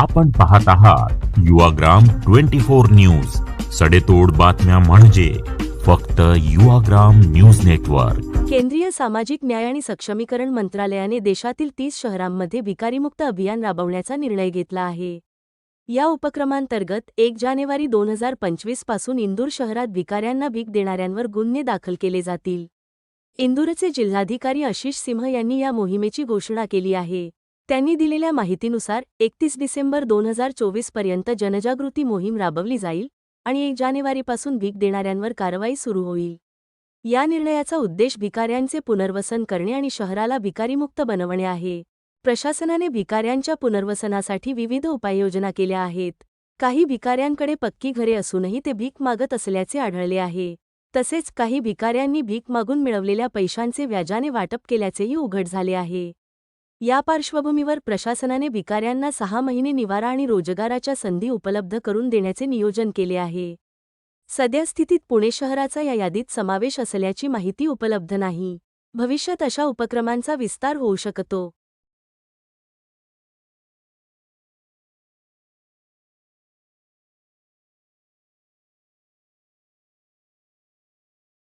आपण पाहत आहात युवाग्राम ट्वेंटी फोर न्यूज. सडेतोड बातम्या म्हणजे फक्त युवाग्राम न्यूज नेटवर्क. केंद्रीय सामाजिक न्याय आणि सक्षमीकरण मंत्रालयाने देशातील तीस शहरांमध्ये भिकारीमुक्त अभियान राबवण्याचा निर्णय घेतला आहे. या उपक्रमांतर्गत एक जानेवारी दोन हजार पंचवीसपासून इंदूर शहरात भिकाऱ्यांना भीक देणाऱ्यांवर गुन्हे दाखल केले जातील. इंदूरचे जिल्हाधिकारी आशिष सिंह यांनी या मोहिमेची घोषणा केली आहे. त्यांनी दिलेल्या माहितीनुसार एकतीस डिसेंबर दोन हजार चोवीसपर्यंत जनजागृती मोहीम राबवली जाईल आणि एक जानेवारीपासून भीक देणाऱ्यांवर कारवाई सुरू होईल. या निर्णयाचा उद्देश भिकाऱ्यांचे पुनर्वसन करणे आणि शहराला भिकारीमुक्त बनवणे आहे. प्रशासनाने भिकाऱ्यांच्या पुनर्वसनासाठी विविध उपाययोजना केल्या आहेत. काही भिकाऱ्यांकडे पक्की घरे असूनही ते भीक मागत असल्याचे आढळले आहे. तसेच काही भिकाऱ्यांनी भीक मागून मिळवलेल्या पैशांचे व्याजाने वाटप केल्याचेही उघड झाले आहे. या पार्श्वभूमीवर प्रशासनाने भिकाऱ्यांना सहा महिने निवारा आणि रोजगाराच्या संधी उपलब्ध करून देण्याचे नियोजन केले आहे. सद्यस्थितीत पुणे शहराचा या यादीत समावेश असल्याची माहिती उपलब्ध नाही. भविष्यात अशा उपक्रमांचा विस्तार होऊ शकतो.